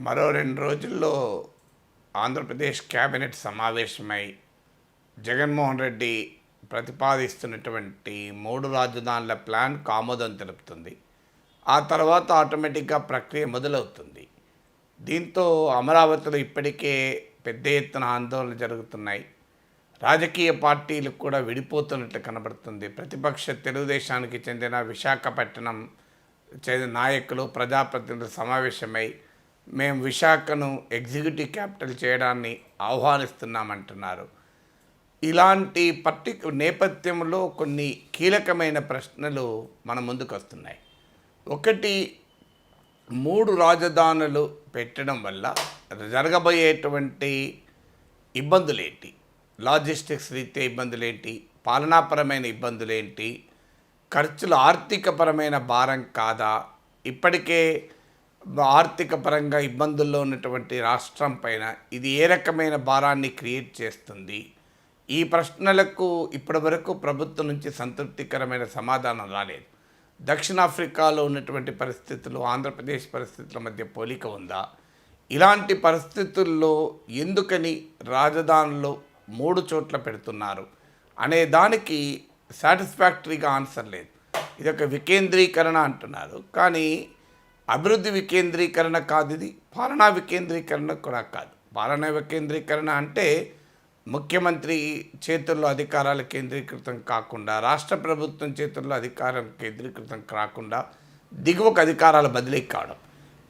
మరో రెండు రోజుల్లో ఆంధ్రప్రదేశ్ కేబినెట్ సమావేశమై జగన్మోహన్ రెడ్డి ప్రతిపాదిస్తున్నటువంటి మూడు రాజధానుల ప్లాన్ ఆమోదం తెలుపుతుంది. ఆ తర్వాత ఆటోమేటిక్గా ప్రక్రియ మొదలవుతుంది. దీంతో అమరావతిలో ఇప్పటికే పెద్ద ఎత్తున ఆందోళన జరుగుతున్నాయి. రాజకీయ పార్టీలు కూడా విడిపోతున్నట్లు కనబడుతుంది. ప్రతిపక్ష తెలుగుదేశానికి చెందిన విశాఖపట్నం చెందిన నాయకులు ప్రజాప్రతినిధులు సమావేశమై మేము విశాఖను ఎగ్జిక్యూటివ్ క్యాపిటల్ చేయడాన్ని ఆహ్వానిస్తున్నామంటున్నారు. ఇలాంటి పర్టిక్ నేపథ్యంలో కొన్ని కీలకమైన ప్రశ్నలు మన ముందుకు వస్తున్నాయి ఒకటి మూడు రాజధానులు పెట్టడం వల్ల జరగబోయేటువంటి ఇబ్బందులేంటి? లాజిస్టిక్స్ రీత్యా ఇబ్బందులేంటి? పాలనాపరమైన ఇబ్బందులేంటి? ఖర్చులు ఆర్థికపరమైన భారం కాదా? ఇప్పటికే ఆర్థిక పరంగా ఇబ్బందుల్లో ఉన్నటువంటి రాష్ట్రం పైన ఇది ఏ రకమైన భారాన్ని క్రియేట్ చేస్తుంది? ఈ ప్రశ్నలకు ఇప్పటివరకు ప్రభుత్వం నుంచి సంతృప్తికరమైన సమాధానం రాలేదు. దక్షిణాఫ్రికాలో ఉన్నటువంటి పరిస్థితులు ఆంధ్రప్రదేశ్ పరిస్థితుల మధ్య పోలిక ఉందా? ఇలాంటి పరిస్థితుల్లో ఎందుకని రాజధానిలో మూడు చోట్ల పెడుతున్నారు? అనే దానికి సాటిస్ఫాక్టరీగా ఆన్సర్ లేదు. ఇది ఒక వికేంద్రీకరణ అంటున్నారు. కానీ అభివృద్ధి వికేంద్రీకరణ కాదు ఇది పాలనా వికేంద్రీకరణ కూడా కాదు. పాలనా వికేంద్రీకరణ అంటే ముఖ్యమంత్రి చేతుల్లో అధికారాలు కేంద్రీకృతం కాకుండా రాష్ట్ర ప్రభుత్వం చేతుల్లో అధికారం కేంద్రీకృతం కాకుండా దిగువకు అధికారాల బదిలీ కావడం.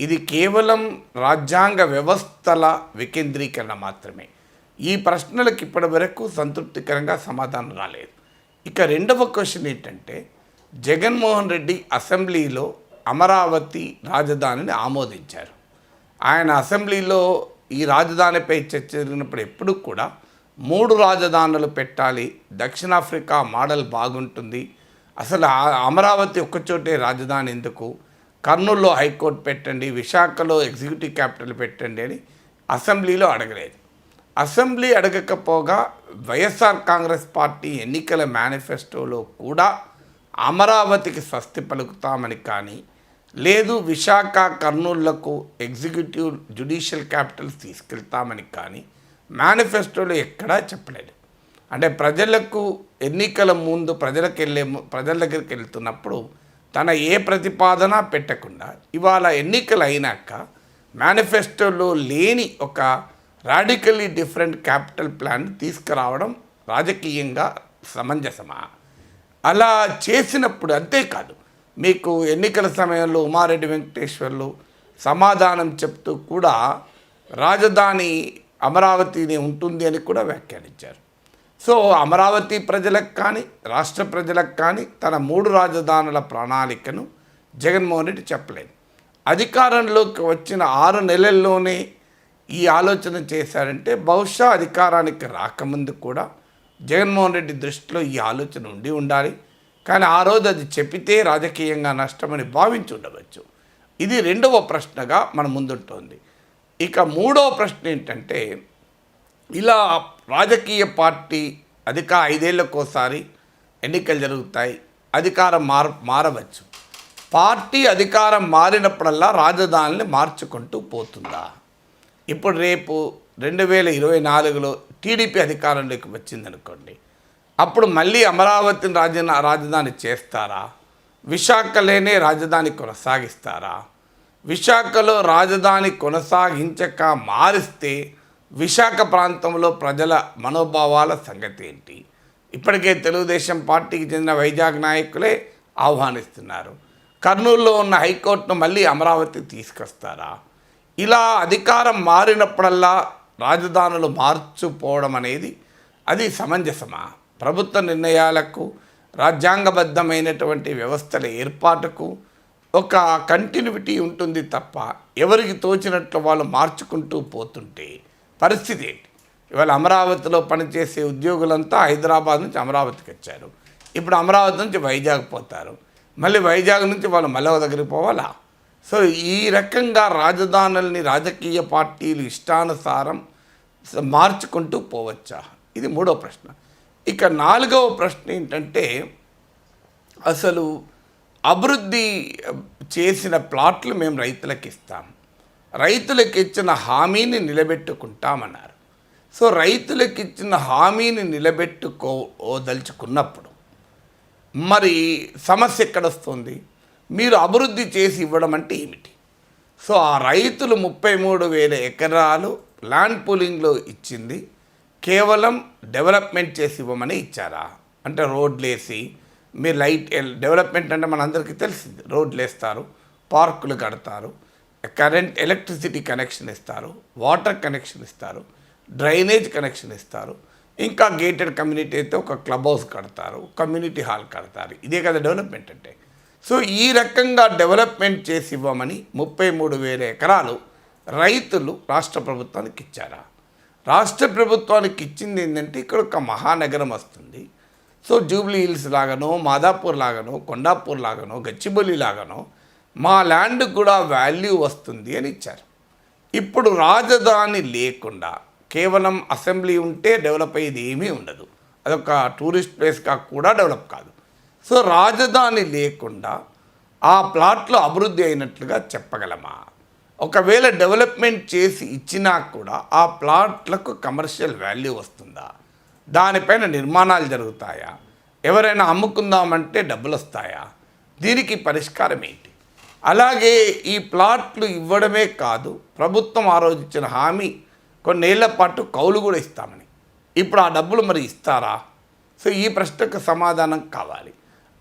ఇది కేవలం రాజ్యాంగ వ్యవస్థల వికేంద్రీకరణ మాత్రమే. ఈ ప్రశ్నలకు ఇప్పటి వరకు సంతృప్తికరంగా సమాధానం రాలేదు. ఇక రెండవ క్వశ్చన్ ఏంటంటే జగన్మోహన్ రెడ్డి అసెంబ్లీలో అమరావతి రాజధానిని ఆమోదించారు. ఆయన అసెంబ్లీలో ఈ రాజధానిపై చర్చ జరిగినప్పుడు ఎప్పుడు కూడా మూడు రాజధానులు పెట్టాలి దక్షిణాఫ్రికా మోడల్ బాగుంటుంది. అసలు ఆ- అమరావతి ఒక్కచోటే రాజధాని ఎందుకు? కర్నూలులో హైకోర్టు పెట్టండి విశాఖలో ఎగ్జిక్యూటివ్ క్యాపిటల్ పెట్టండి అని అసెంబ్లీలో అడగలేదు. అసెంబ్లీ అడగకపోగా వైఎస్ఆర్ కాంగ్రెస్ పార్టీ ఎన్నికల మేనిఫెస్టోలో కూడా అమరావతికి స్వస్తి పలుకుతామని కానీ లేదు విశాఖ కర్నూలులకు ఎగ్జిక్యూటివ్ జ్యుడిషియల్ క్యాపిటల్స్ తీసుకెళ్తామని కానీ మేనిఫెస్టోలో ఎక్కడా చెప్పలేదు. అంటే ప్రజలకు ఎన్నికల ముందు ప్రజలకు వెళ్ళే ప్రజల దగ్గరికి వెళ్తున్నప్పుడు తన ఏ ప్రతిపాదన పెట్టకుండా ఇవాళ ఎన్నికలు అయినాక మేనిఫెస్టోలో లేని ఒక రాడికల్లీ డిఫరెంట్ క్యాపిటల్ ప్లాన్ తీసుకురావడం రాజకీయంగా సమంజసమా? అలా చేసినప్పుడు అంతేకాదు. మీకు ఎన్నికల సమయంలో ఉమారెడ్డి వెంకటేశ్వర్లు సమాధానం చెప్తూ కూడా రాజధాని అమరావతిని ఉంటుంది అని కూడా వ్యాఖ్యానించారు. సో అమరావతి ప్రజలకు కానీ రాష్ట్ర ప్రజలకు కానీ తన మూడు రాజధానుల ప్రణాళికను జగన్మోహన్ రెడ్డి చెప్పలేదు. అధికారంలోకి వచ్చిన ఆరు నెలల్లోనే ఈ ఆలోచన చేశారంటే బహుశా అధికారానికి రాకముందు కూడా జగన్మోహన్ రెడ్డి దృష్టిలో ఈ ఆలోచన ఉండి ఉండాలి. కానీ ఆ రోజు అది చెప్పితే రాజకీయంగా నష్టమని భావించి ఉండవచ్చు ఇది రెండవ ప్రశ్నగా మన ముందుంటోంది. ఇక మూడవ ప్రశ్న ఏంటంటే ఇలా రాజకీయ పార్టీ అధిక ఐదేళ్ళకోసారి ఎన్నికలు జరుగుతాయి అధికారం మార మారవచ్చు. పార్టీ అధికారం మారినప్పుడల్లా రాజధానిని మార్చుకుంటూ పోతుందా? ఇప్పుడు రేపు రెండు వేల ఇరవై నాలుగులో టీడీపీ అధికారంలోకి వచ్చిందనుకోండి అప్పుడు మళ్ళీ అమరావతిని రాజ రాజధాని చేస్తారా? విశాఖలేనే రాజధాని కొనసాగిస్తారా? విశాఖలో రాజధాని కొనసాగించక మారిస్తే విశాఖ ప్రాంతంలో ప్రజల మనోభావాల సంగతి ఏంటి? ఇప్పటికే తెలుగుదేశం పార్టీకి చెందిన వైజాగ్ నాయకులే ఆహ్వానిస్తున్నారు. కర్నూలులో ఉన్న హైకోర్టును మళ్ళీ అమరావతి తీసుకొస్తారా? ఇలా అధికారం మారినప్పుడల్లా రాజధానులు మార్చుపోవడం అనేది అది సమంజసమా? ప్రభుత్వ నిర్ణయాలకు రాజ్యాంగబద్ధమైనటువంటి వ్యవస్థల ఏర్పాటుకు ఒక కంటిన్యూటీ ఉంటుంది తప్ప ఎవరికి తోచినట్లు వాళ్ళు మార్చుకుంటూ పోతుంటే పరిస్థితి ఏంటి? ఇవాళ అమరావతిలో పనిచేసే ఉద్యోగులంతా హైదరాబాద్ నుంచి అమరావతికి వచ్చారు. ఇప్పుడు అమరావతి నుంచి వైజాగ్ పోతారు. మళ్ళీ వైజాగ్ నుంచి వాళ్ళు మల్లవ దగ్గరికి పోవాలా? సో ఈ రకంగా రాజధానుల్ని రాజకీయ పార్టీలు ఇష్టానుసారం మార్చుకుంటూ పోవచ్చా? ఇది మూడో ప్రశ్న. ఇక నాలుగవ ప్రశ్న ఏంటంటే అసలు అభివృద్ధి చేసిన ప్లాట్లు మేము రైతులకు ఇస్తాం. రైతులకు ఇచ్చిన హామీని నిలబెట్టుకుంటామన్నారు. సో రైతులకు ఇచ్చిన హామీని నిలబెట్టుకోదలుచుకున్నప్పుడు మరి సమస్య ఎక్కడొస్తుంది మీరు అభివృద్ధి చేసి ఇవ్వడం అంటే ఏమిటి? సో ఆ రైతులు ముప్పై మూడు వేల ఎకరాలు ల్యాండ్ పూలింగ్లో ఇచ్చింది. కేవలం డెవలప్మెంట్ చేసి ఇవ్వమని ఇచ్చారా? అంటే రోడ్లు వేసి మీరు లైట్ డెవలప్మెంట్ అంటే మనందరికీ తెలిసింది. రోడ్లు వేస్తారు పార్కులు కడతారు కరెంట్ ఎలక్ట్రిసిటీ కనెక్షన్ ఇస్తారు వాటర్ కనెక్షన్ ఇస్తారు డ్రైనేజ్ కనెక్షన్ ఇస్తారు. ఇంకా గేటెడ్ కమ్యూనిటీ అయితే ఒక క్లబ్ హౌస్ కడతారు కమ్యూనిటీ హాల్ కడతారు. ఇదే కదా డెవలప్మెంట్ అంటే. సో ఈ రకంగా డెవలప్మెంట్ చేసి ఇవ్వమని ముప్పై మూడు వేల ఎకరాలు రైతులు రాష్ట్ర ప్రభుత్వానికి ఇచ్చారా? రాష్ట్ర ప్రభుత్వానికి ఇచ్చింది ఏంటంటే ఇక్కడ ఒక మహానగరం వస్తుంది. సో జూబ్లీ హిల్స్ లాగానో మాదాపూర్ లాగానో కొండాపూర్ లాగానో గచ్చిబౌలి లాగానో మా ల్యాండ్ కూడా వాల్యూ వస్తుంది అని ఇచ్చారు. ఇప్పుడు రాజధాని లేకుండా కేవలం అసెంబ్లీ ఉంటే డెవలప్ అయ్యేది ఏమీ ఉండదు. అదొక టూరిస్ట్ ప్లేస్గా కూడా డెవలప్ కాదు. సో రాజధాని లేకుండా ఆ ప్లాట్లు అభివృద్ధి అయినట్లుగా చెప్పగలమా? ఒకవేళ డెవలప్మెంట్ చేసి ఇచ్చినా కూడా ఆ ప్లాట్లకు కమర్షియల్ వాల్యూ వస్తుందా? దానిపైన నిర్మాణాలు జరుగుతాయా? ఎవరైనా అమ్ముకుందామంటే డబ్బులు వస్తాయా దీనికి పరిష్కారం ఏంటి? అలాగే ఈ ప్లాట్లు ఇవ్వడమే కాదు ప్రభుత్వం ఆ రోజు ఇచ్చిన హామీ కొన్నేళ్ళ పాటు కౌలు కూడా ఇస్తామని. ఇప్పుడు ఆ డబ్బులు మరి ఇస్తారా? సో ఈ ప్రశ్నకు సమాధానం కావాలి.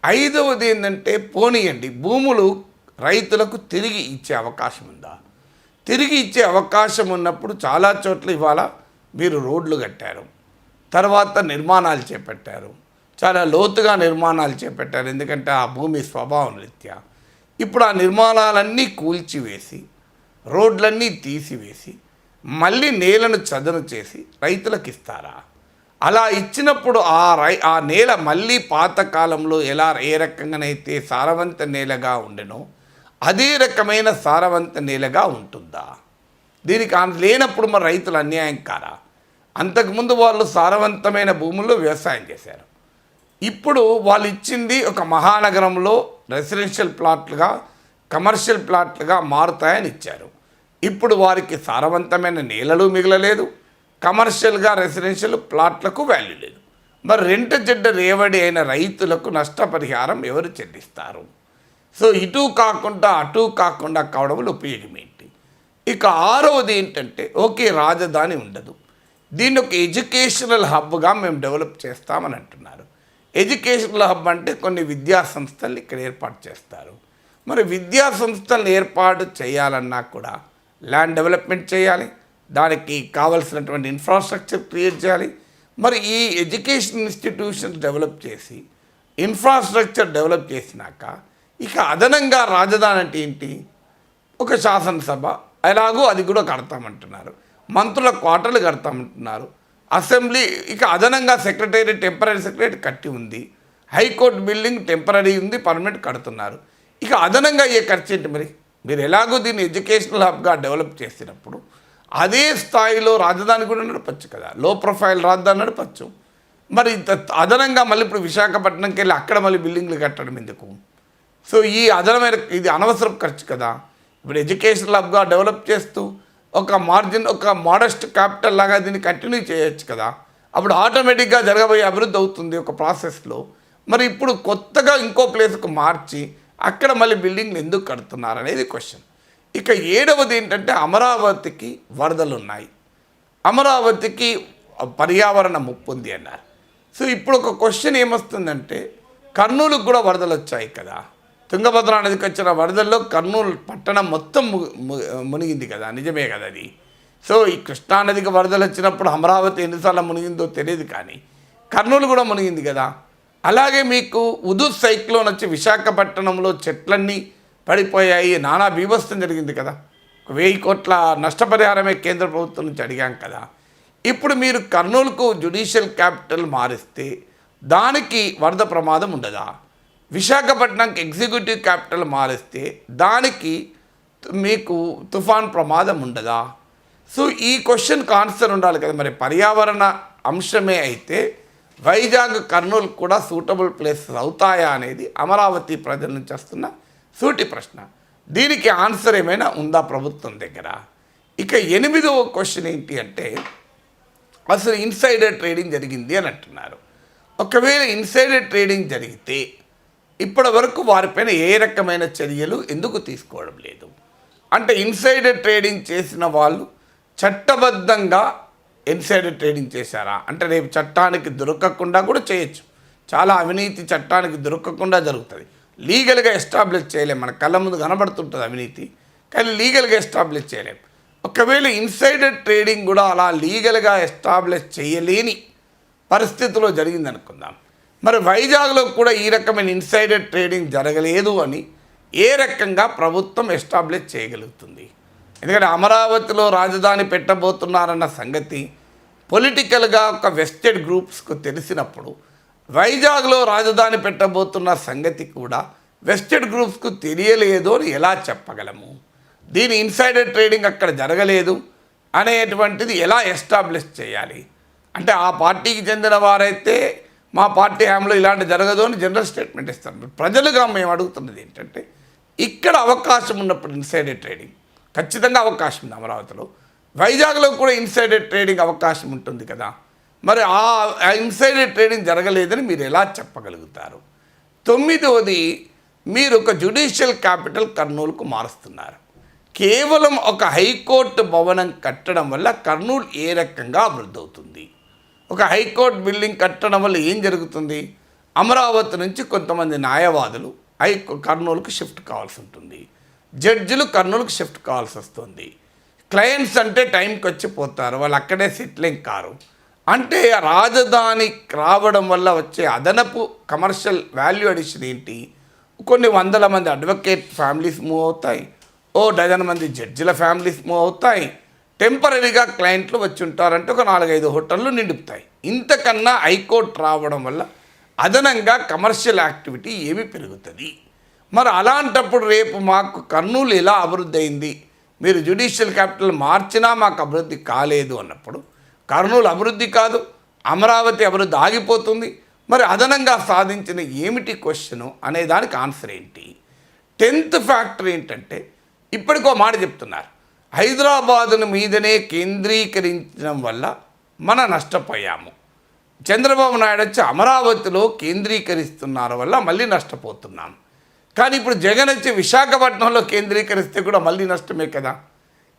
ఐదవది ఏంటంటే పోనీయండి భూములు రైతులకు తిరిగి ఇచ్చే అవకాశం ఉందా? తిరిగి ఇచ్చే అవకాశం ఉన్నప్పుడు చాలా చోట్ల ఇవాళ మీరు రోడ్లు కట్టారు. తర్వాత నిర్మాణాలు చేపట్టారు. చాలా లోతుగా నిర్మాణాలు చేపట్టారు. ఎందుకంటే ఆ భూమి స్వభావం రీత్యా. ఇప్పుడు ఆ నిర్మాణాలన్నీ కూల్చివేసి రోడ్లన్నీ తీసివేసి మళ్ళీ నేలను చదును చేసి రైతులకు ఇస్తారా అలా ఇచ్చినప్పుడు ఆ రై ఆ నేల మళ్ళీ పాతకాలంలో ఎలా ఏ రకంగానైతే సారవంత నేలగా ఉండెనో అదే రకమైన సారవంత నేలగా ఉంటుందా? దీనికి లేనప్పుడు మన రైతులు అన్యాయం కారా? అంతకుముందు వాళ్ళు సారవంతమైన భూముల్లో వ్యవసాయం చేశారు. ఇప్పుడు వాళ్ళు ఇచ్చింది ఒక మహానగరంలో రెసిడెన్షియల్ ప్లాట్లుగా కమర్షియల్ ప్లాట్లుగా మారుతాయని ఇచ్చారు. ఇప్పుడు వారికి సారవంతమైన నేలలు మిగలలేదు. కమర్షియల్గా రెసిడెన్షియల్ ప్లాట్లకు వాల్యూ లేదు. మరి రెంట చెడ్డ రేవడి అయిన రైతులకు నష్టపరిహారం ఎవరు చెల్లిస్తారు? సో ఇటు కాకుండా అటు కాకుండా కావడం వల్ల ఉపయోగం ఏంటి? ఇక ఆరవది ఏంటంటే ఓకే రాజధాని ఉండదు. దీన్ని ఒక ఎడ్యుకేషనల్ హబ్గా మేము డెవలప్ చేస్తామని అంటున్నారు. ఎడ్యుకేషనల్ హబ్ అంటే కొన్ని విద్యా సంస్థలు ఇక్కడ ఏర్పాటు చేస్తారు. మరి విద్యా సంస్థలను ఏర్పాటు చేయాలన్నా కూడా ల్యాండ్ డెవలప్మెంట్ చేయాలి దానికి కావలసినటువంటి ఇన్ఫ్రాస్ట్రక్చర్ క్రియేట్ చేయాలి. మరి ఈ ఎడ్యుకేషన్ ఇన్స్టిట్యూషన్స్ డెవలప్ చేసి ఇన్ఫ్రాస్ట్రక్చర్ డెవలప్ చేసినాక ఇక అదనంగా రాజధాని అంటే ఏంటి? ఒక శాసనసభ. ఎలాగో అది కూడా కడతామంటున్నారు. మంత్రుల క్వార్టర్లు కడతామంటున్నారు. అసెంబ్లీ ఇక అదనంగా సెక్రటరీ టెంపరీ సెక్రటరీ కట్టి ఉంది. హైకోర్టు బిల్డింగ్ టెంపరీ ఉంది పర్మనెంట్ కడుతున్నారు. ఇక అదనంగా ఏ ఖర్చు ఏంటి మరి? మీరు ఎలాగో దీన్ని ఎడ్యుకేషనల్ హబ్గా డెవలప్ చేసినప్పుడు అదే స్థాయిలో రాజధాని కూడా నడపచ్చు కదా. లో ప్రొఫైల్ రాజధాని నడపచ్చు. మరి అదనంగా మళ్ళీ ఇప్పుడు విశాఖపట్నంకి వెళ్ళి అక్కడ మళ్ళీ బిల్డింగ్లు కట్టడం ఎందుకు? సో ఈ అదనమైన ఇది అనవసరం ఖర్చు కదా. ఇప్పుడు ఎడ్యుకేషనల్ హబ్గా డెవలప్ చేస్తూ ఒక మార్జిన్ ఒక మోడస్ట్ క్యాపిటల్ లాగా దీన్ని కంటిన్యూ చేయొచ్చు కదా. అప్పుడు ఆటోమేటిక్గా జరగబోయే అభివృద్ధి అవుతుంది ఒక ప్రాసెస్లో. మరి ఇప్పుడు కొత్తగా ఇంకో ప్లేస్కు మార్చి అక్కడ మళ్ళీ బిల్డింగ్లు ఎందుకు కడుతున్నారు అనేది క్వశ్చన్. ఇక ఏడవది ఏంటంటే అమరావతికి వరదలు ఉన్నాయి అమరావతికి పర్యావరణ ముప్పు ఉంది అన్నారు. సో ఇప్పుడు ఒక క్వశ్చన్ ఏమొస్తుందంటే కర్నూలుకు కూడా వరదలు వచ్చాయి కదా. తుంగభద్ర నదికి వచ్చిన వరదల్లో కర్నూలు పట్టణం మొత్తం ము- మునిగింది కదా నిజమే కదా అది? సో ఈ కృష్ణానదికి వరదలు వచ్చినప్పుడు అమరావతి ఎన్నిసార్లు మునిగిందో తెలియదు కానీ కర్నూలు కూడా మునిగింది కదా? అలాగే మీకు ఉదు సైక్లోన్ వచ్చి విశాఖపట్నంలో చెట్లన్నీ పడిపోయాయి నానా బీభత్సం జరిగింది కదా? వెయ్యి కోట్ల నష్టపరిహారమే కేంద్ర ప్రభుత్వం నుంచి అడిగాం కదా? ఇప్పుడు మీరు కర్నూలుకు జ్యుడిషియల్ క్యాపిటల్ మారిస్తే దానికి వరద ప్రమాదం ఉండదా? విశాఖపట్నంకి ఎగ్జిక్యూటివ్ క్యాపిటల్ మారిస్తే దానికి మీకు తుఫాన్ ప్రమాదం ఉండదా? సో ఈ క్వశ్చన్కి ఆన్సర్ ఉండాలి కదా. మరి పర్యావరణ అంశమే అయితే వైజాగ్ కర్నూలు కూడా సూటబుల్ ప్లేసెస్ అవుతాయా అనేది అమరావతి ప్రజల నుంచి వస్తున్న సూటి ప్రశ్న. దీనికి ఆన్సర్ ఏమైనా ఉందా ప్రభుత్వం దగ్గర? ఇక ఎనిమిదవ క్వశ్చన్ ఏంటి అంటే అసలు ఇన్సైడర్ ట్రేడింగ్ జరిగింది అని అంటున్నారు. ఒకవేళ ఇన్సైడర్ ట్రేడింగ్ జరిగితే ఇప్పటి వరకు వారిపైన ఏ రకమైన చర్యలు ఎందుకు తీసుకోవడం లేదు? అంటే ఇన్సైడర్ ట్రేడింగ్ చేసిన వాళ్ళు చట్టబద్ధంగా ఇన్సైడర్ ట్రేడింగ్ చేశారా? అంటే రేపు చట్టానికి దొరకకుండా కూడా చేయొచ్చు. చాలా అవినీతి చట్టానికి దొరకకుండా జరుగుతుంది. లీగల్గా ఎస్టాబ్లిష్ చేయలేము మన కళ్ళ ముందు కనబడుతుంటుంది అవినీతి. కానీ లీగల్గా ఎస్టాబ్లిష్ చేయలేం. ఒకవేళ ఇన్సైడర్ ట్రేడింగ్ కూడా అలా లీగల్గా ఎస్టాబ్లిష్ చేయలేని పరిస్థితిలో జరిగింది అనుకుందాం మరి వైజాగ్లో కూడా ఈ రకమైన ఇన్సైడర్ ట్రేడింగ్ జరగలేదు అని ఏ రకంగా ప్రభుత్వం ఎస్టాబ్లిష్ చేయగలుగుతుంది. ఎందుకంటే అమరావతిలో రాజధాని పెట్టబోతున్నారన్న సంగతి పొలిటికల్గా ఒక వెస్టెడ్ గ్రూప్స్కు తెలిసినప్పుడు వైజాగ్లో రాజధాని పెట్టబోతున్న సంగతి కూడా వెస్టెడ్ గ్రూప్స్కు తెలియలేదు అని ఎలా చెప్పగలము? దీని ఇన్సైడర్ ట్రేడింగ్ అక్కడ జరగలేదు అనేటువంటిది ఎలా ఎస్టాబ్లిష్ చేయాలి? అంటే ఆ పార్టీకి చెందిన వారైతే మా పార్టీ హామీలో ఇలాంటి జరగదు అని జనరల్ స్టేట్మెంట్ ఇస్తారు. ప్రజలుగా మేము అడుగుతున్నది ఏంటంటే ఇక్కడ అవకాశం ఉన్నప్పుడు ఇన్సైడర్ ట్రేడింగ్ ఖచ్చితంగా అవకాశం ఉంది అమరావతిలో. వైజాగ్లో కూడా ఇన్సైడర్ ట్రేడింగ్ అవకాశం ఉంటుంది కదా. మరి ఆ ఇన్సైడర్ ట్రేడింగ్ జరగలేదని మీరు ఎలా చెప్పగలుగుతారు? తొమ్మిదవది మీరు ఒక జ్యుడిషియల్ క్యాపిటల్ కర్నూలుకు మారుస్తున్నారు. కేవలం ఒక హైకోర్టు భవనం కట్టడం వల్ల కర్నూలు ఏ రకంగా అభివృద్ధి అవుతుంది? ఒక హైకోర్టు బిల్డింగ్ కట్టడం వల్ల ఏం జరుగుతుంది? అమరావతి నుంచి కొంతమంది న్యాయవాదులు హై కర్నూలుకు షిఫ్ట్ కావాల్సి ఉంటుంది. జడ్జిలు కర్నూలుకు షిఫ్ట్ కావాల్సి వస్తుంది. క్లయింట్స్ అంటే టైంకి వచ్చి పోతారు. వాళ్ళు అక్కడే సెటిలింగ్ కారు. అంటే రాజధాని రావడం వల్ల వచ్చే అదనపు కమర్షియల్ వాల్యూ అడిషన్ ఏంటి? కొన్ని వందల మంది అడ్వకేట్ ఫ్యామిలీస్ మూవ్ అవుతాయి. ఓ డజన్ మంది జడ్జిల ఫ్యామిలీస్ మూవ్ అవుతాయి. టెంపరీగా క్లయింట్లు వచ్చి ఉంటారంటే ఒక నాలుగైదు హోటళ్ళు నిండుతాయి. ఇంతకన్నా హైకోర్టు రావడం వల్ల అదనంగా కమర్షియల్ యాక్టివిటీ ఏమి పెరుగుతుంది? మరి అలాంటప్పుడు రేపు మాకు కర్నూలు ఎలా అభివృద్ధి అయింది? మీరు జ్యుడిషియల్ క్యాపిటల్ మార్చినా మాకు అభివృద్ధి కాలేదు అన్నప్పుడు కర్నూలు అభివృద్ధి కాదు అమరావతి అభివృద్ధి ఆగిపోతుంది. మరి అదనంగా సాధించిన ఏమిటి క్వశ్చను అనే దానికి ఆన్సర్ ఏంటి? టెన్త్ ఫ్యాక్టర్ ఏంటంటే ఇప్పటికో మాట చెప్తున్నారు. హైదరాబాదును మీదనే కేంద్రీకరించడం వల్ల మన నష్టపోయాము. చంద్రబాబు నాయుడు వచ్చి అమరావతిలో కేంద్రీకరిస్తున్నారు వల్ల మళ్ళీ నష్టపోతున్నాం. కానీ ఇప్పుడు జగన్ వచ్చి విశాఖపట్నంలో కేంద్రీకరిస్తే కూడా మళ్ళీ నష్టమే కదా?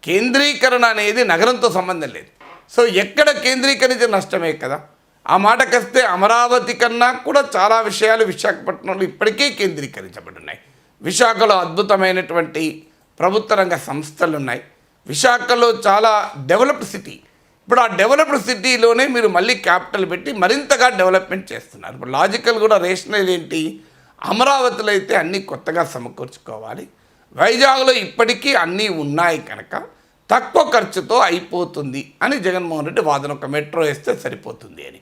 కేంద్రీకరణ అనేది నగరంతో సంబంధం లేదు. సో ఎక్కడ కేంద్రీకరించే నష్టమే కదా? ఆ మాటకొస్తే అమరావతి కన్నా కూడా చాలా విషయాలు విశాఖపట్నంలో ఇప్పటికే కేంద్రీకరించబడి ఉన్నాయి విశాఖలో అద్భుతమైనటువంటి ప్రభుత్వ రంగ సంస్థలు ఉన్నాయి విశాఖలో చాలా డెవలప్డ్ సిటీ. ఇప్పుడు ఆ డెవలప్డ్ సిటీలోనే మీరు మళ్ళీ క్యాపిటల్ పెట్టి మరింతగా డెవలప్మెంట్ చేస్తున్నారు. ఇప్పుడు లాజికల్ కూడా రేషనల్ ఏంటి? అమరావతిలో అయితే అన్నీ కొత్తగా సమకూర్చుకోవాలి. వైజాగ్లో ఇప్పటికీ అన్నీ ఉన్నాయి కనుక తక్కువ ఖర్చుతో అయిపోతుంది అని జగన్మోహన్ రెడ్డి వాదన. ఒక మెట్రో వేస్తే సరిపోతుంది అని.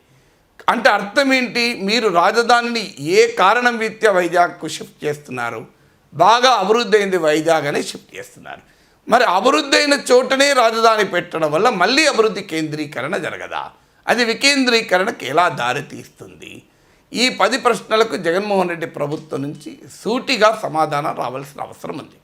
అంటే అర్థం ఏంటి? మీరు రాజధానిని ఏ కారణం రీత్యా వైజాగ్కు షిఫ్ట్ చేస్తున్నారు? బాగా అభివృద్ధి అయింది వైజాగ్ అని షిఫ్ట్ చేస్తున్నారు. మరి అభివృద్ధి అయిన చోటనే రాజధాని పెట్టడం వల్ల మళ్ళీ అభివృద్ధి కేంద్రీకరణ జరగదా? అది వికేంద్రీకరణకు ఎలా దారితీస్తుంది ఈ పది ప్రశ్నలకు జగన్మోహన్ రెడ్డి ప్రభుత్వం నుంచి సూటిగా సమాధానం రావాల్సిన అవసరం ఉంది.